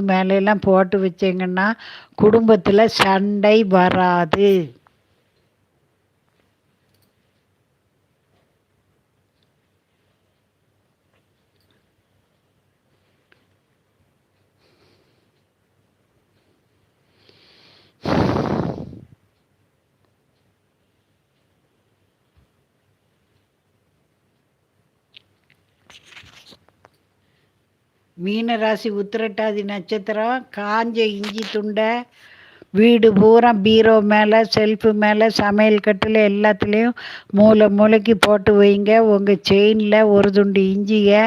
மேலெல்லாம் போட்டு வச்சிங்கன்னா குடும்பத்தில் சண்டை வராது. மீனராசி உத்திரட்டாதி நட்சத்திரம் காஞ்ச இஞ்சி துண்டை வீடு பூரா பீரோ மேலே செல்ஃபு மேலே சமையல் கட்டில் எல்லாத்துலேயும் மூளை மூளைக்கு போட்டு வைங்க. உங்கள் செயினில் ஒரு துண்டு இஞ்சியை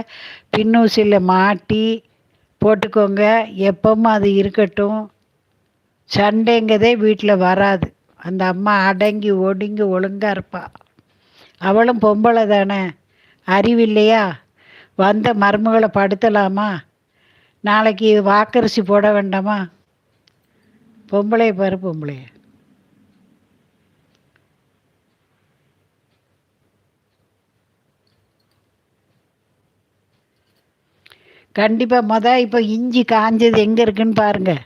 பின்னூசியில் மாட்டி போட்டுக்கோங்க. எப்பவும் அது இருக்கட்டும். சண்டைங்கிறதே வீட்டில் வராது. அந்த அம்மா அடங்கி ஒடுங்கி ஒழுங்காக இருப்பாள் அவளும் பொம்பளை தானே. அறிவில்லையா வந்த மருமகளை படுத்தலாமா? நாளைக்கு வாக்கரிசி போட வேண்டாமா? பொம்பளை பாரு பொம்பளை கண்டிப்பாக மொதல் இப்போ இஞ்சி காஞ்சது எங்கே இருக்குன்னு பாருங்கள்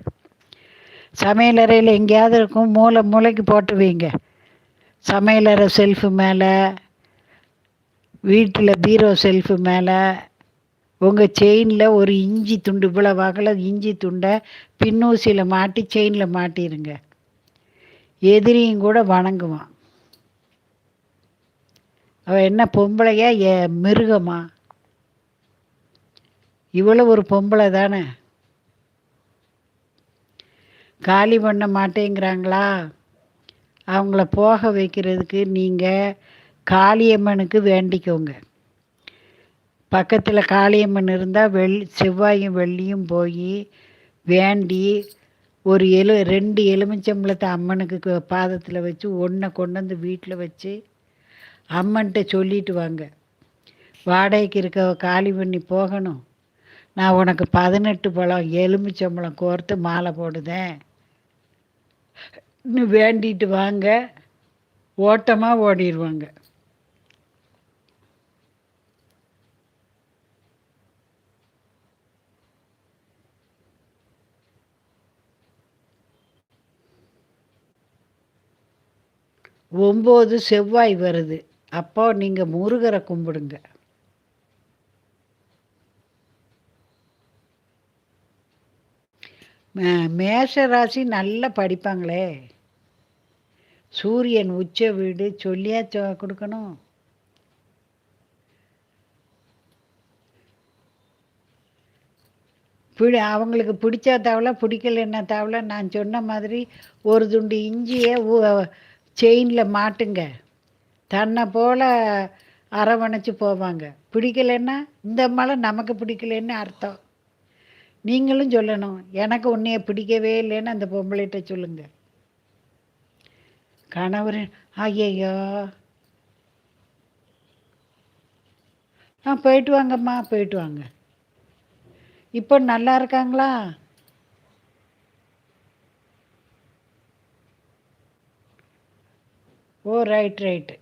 சமையலறையில் எங்கேயாவது இருக்கும். மூளை மூளைக்கு போட்டு வைங்க. சமையலறை செல்ஃபு மேலே வீட்டில் பீரோ செல்ஃபு மேலே உங்கள் செயினில் ஒரு இஞ்சி துண்டு இவ்வளோ வகல இஞ்சி துண்டை பின்னூசியில் மாட்டி செயினில் மாட்டிடுங்க எதிரியும் கூட வணங்குவான். அவள் என்ன பொம்பளையா ஏ மிருகமா? இவ்வளோ ஒரு பொம்பளை தானே? காலி பண்ண மாட்டேங்கிறாங்களா? அவங்கள போக வைக்கிறதுக்கு நீங்கள் காளியம்மனுக்கு வேண்டிக்கோங்க. பக்கத்தில் காளியம்மன் இருந்தால் வெள் செவ்வாயும் வெள்ளியும் போய் வேண்டி ஒரு எலு ரெண்டு எலுமிச்சம்பளத்தை அம்மனுக்கு பாதத்தில் வச்சு ஒன்றை கொண்டு வந்து வீட்டில் வச்சு அம்மன்கிட்ட சொல்லிட்டு வாங்க. வாடகைக்கு இருக்க காலி பண்ணி போகணும். நான் உனக்கு பதினெட்டு பழம் எலுமிச்சம்பழம் கோர்த்து மாலை போடுதேன். இன்னும் வேண்டிட்டு வாங்க. ஓட்டமாக ஓடிடுவாங்க ஒம்பது செவ்வாய் வருது. அப்போ நீங்கள் முருகரை கும்பிடுங்க. மேஷ ராசி நல்லா படிப்பாங்களே. சூரியன் உச்ச வீடு சொல்லியா கொடுக்கணும். பிடி அவங்களுக்கு பிடிச்சா தவளை பிடிக்கலன்னா தவளை நான் சொன்ன மாதிரி ஒரு துண்டு இஞ்சியை செயினில் மாட்டுங்க. தன்னை போல் அரவணைச்சு போவாங்க. பிடிக்கலன்னா இந்த மழை நமக்கு பிடிக்கலன்னு அர்த்தம். நீங்களும் சொல்லணும். எனக்கு உன்னைய பிடிக்கவே இல்லைன்னு அந்த பொம்பளைகிட்ட சொல்லுங்க. கணவர் ஐயையோ. ஆ போயிட்டு வாங்கம்மா போயிட்டு வாங்க. இப்போ நல்லா இருக்காங்களா? ஓ ரைட் ரைட்டு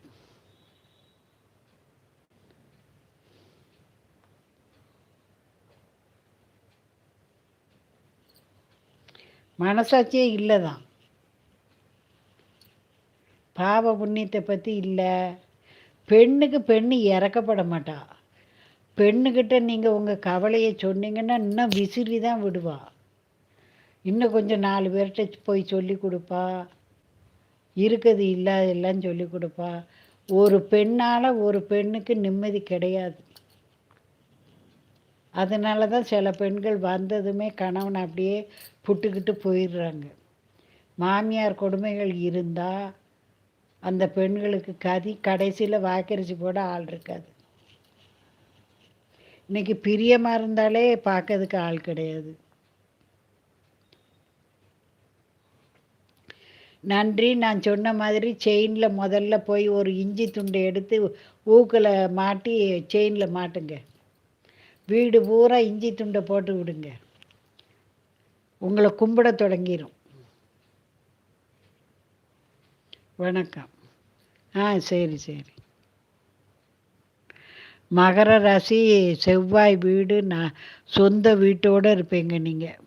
மனசாட்சியே இல்லை தான் பாவ புண்ணியத்தை பற்றி இல்லை. பெண்ணுக்கு பெண் இறக்கப்பட மாட்டா. பெண்ணுக்கிட்ட நீங்கள் உங்கள் கவலையை சொன்னீங்கன்னா இன்னும் விசிறி தான் விடுவா. இன்னும் கொஞ்சம் நாலு பேர்கிட்ட போய் சொல்லி கொடுப்பா. இருக்குது இல்லாத எல்லாம் சொல்லி கொடுப்பா. ஒரு பெண்ணால் ஒரு பெண்ணுக்கு நிம்மதி கிடையாது. அதனால தான் சில பெண்கள் வந்ததுமே கணவனை அப்படியே புட்டுக்கிட்டு போயிடுறாங்க. மாமியார் கொடுமைகள் இருந்தால் அந்த பெண்களுக்கு கதி கடைசியில் வாக்கரிசி போட ஆள் இருக்காது. இன்றைக்கி பிரியமாக இருந்தாலே பார்க்கறதுக்கு ஆள் கிடையாது. நன்றி. நான் சொன்ன மாதிரி செயினில் முதல்ல போய் ஒரு இஞ்சி துண்டை எடுத்து ஊக்கில் மாட்டி செயினில் மாட்டுங்க. வீடு பூரா இஞ்சி துண்டை போட்டு விடுங்க. உங்களை கும்பிட தொடங்கிடும் வணக்கம். ஆ சரி சரி. மகர ராசி செவ்வாய் வீடு. நான் சொந்த வீட்டோடு இருப்பீங்க நீங்கள்